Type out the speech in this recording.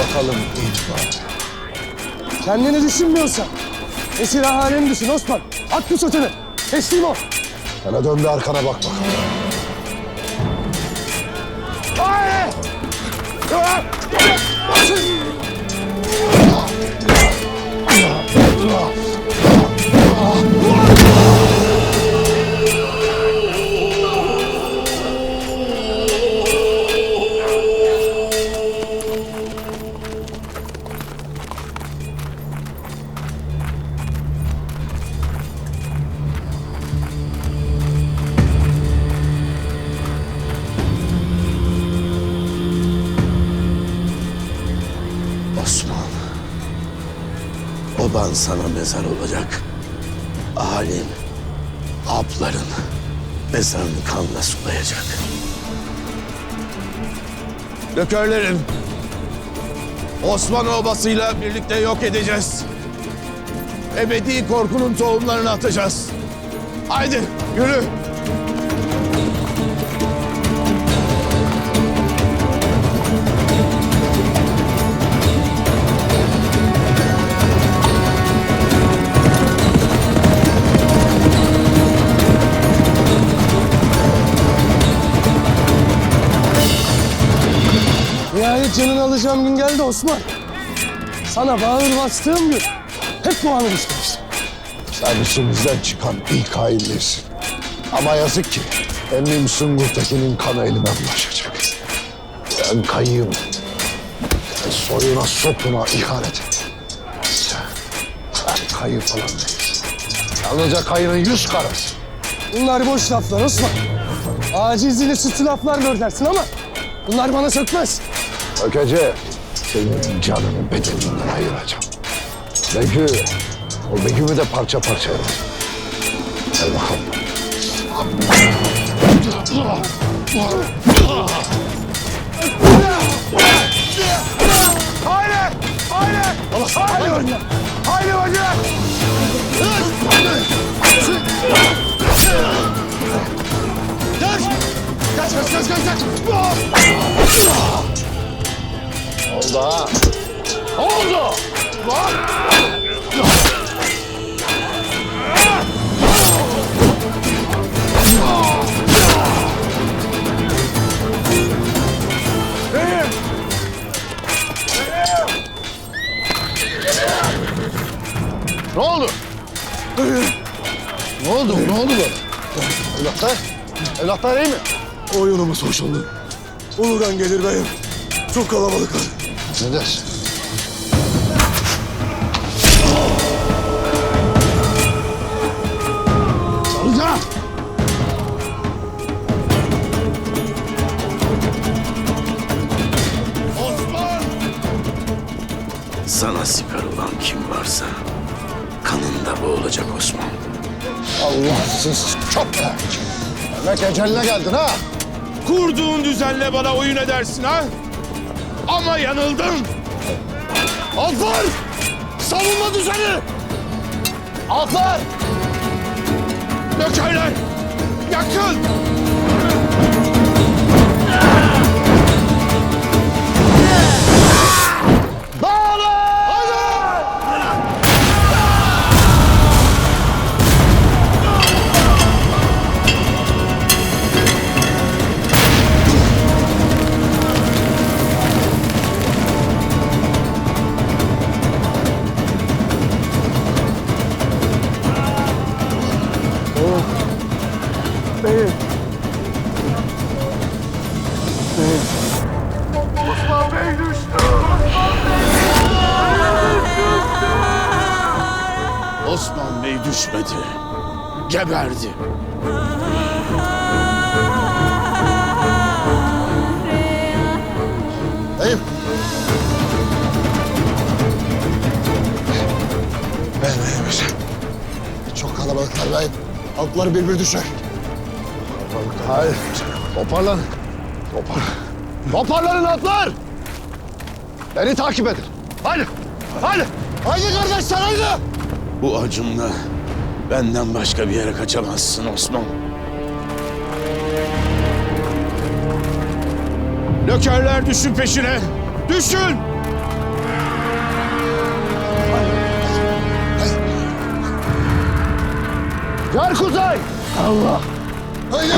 bakalım İrfan. Kendini düşünmüyorsan ne silahhaneni düşün Osman. At bu sözünü. Teslim ol. Hele dön bir arkana bak bakalım. Hayır! Osman. Baban sana mezar olacak. Alim, abların mezarını kanla sulayacak. Dökörlerin Osman obasıyla birlikte yok edeceğiz. Ebedi korkunun tohumlarını atacağız. Haydi yürü. Nihayet canını alacağım gün geldi Osman. Sana bağır bastığım gün hep bu anı istemiştim. Sen içimizden çıkan ilk hainlisin. Ama yazık ki emmim Sungurtekin'in kanı elime bulaşacak. Ben kayığım. Sen soyuna sopuna ihanet et. Sen kayı falan değilsin. Yalnızca kayının yüz karası. Bunlar boş laflar Osman. Acizliğiyle süslü laflar gör dersin ama bunlar bana sökmez. Ökece senin canını bedeninden ayıracağım. Begü, o Begüm'ü de parça parça edeceğim. Gel bakalım. Haydi! Haydi! Haydi! Haydi bacı! Ne oldu? Ne oldu bu? Evlatlar? Evlatlar iyi mi? Oyunumuz hoş oldu. Ulugan gelir beyim. Çok kalabalıklar. Ne dersin? Sarıca! Osman! Sana siper olan kim varsa kanında boğulacak Osman. Allahsız köpek! Demek eceline geldin ha? Kurduğun düzenle bana oyun edersin ha? Ama yanıldın. Alpar! Savunma düzeni! Alpar! Dököyler! Yakın! Osman Bey düşmedi. Geberdi. Beyim. Ben neymiş? Çok kalabalıklar beyim. Altları bir bir düşer. Hayır. Toparlan. Topar. Toparlanın atlar. Beni takip edin. Hadi. Hadi. Haydi kardeşler haydi. Bu acımla benden başka bir yere kaçamazsın Osman. Lökerler düşün peşine. Düşün. Yar Kuzey. Allah. Haydi.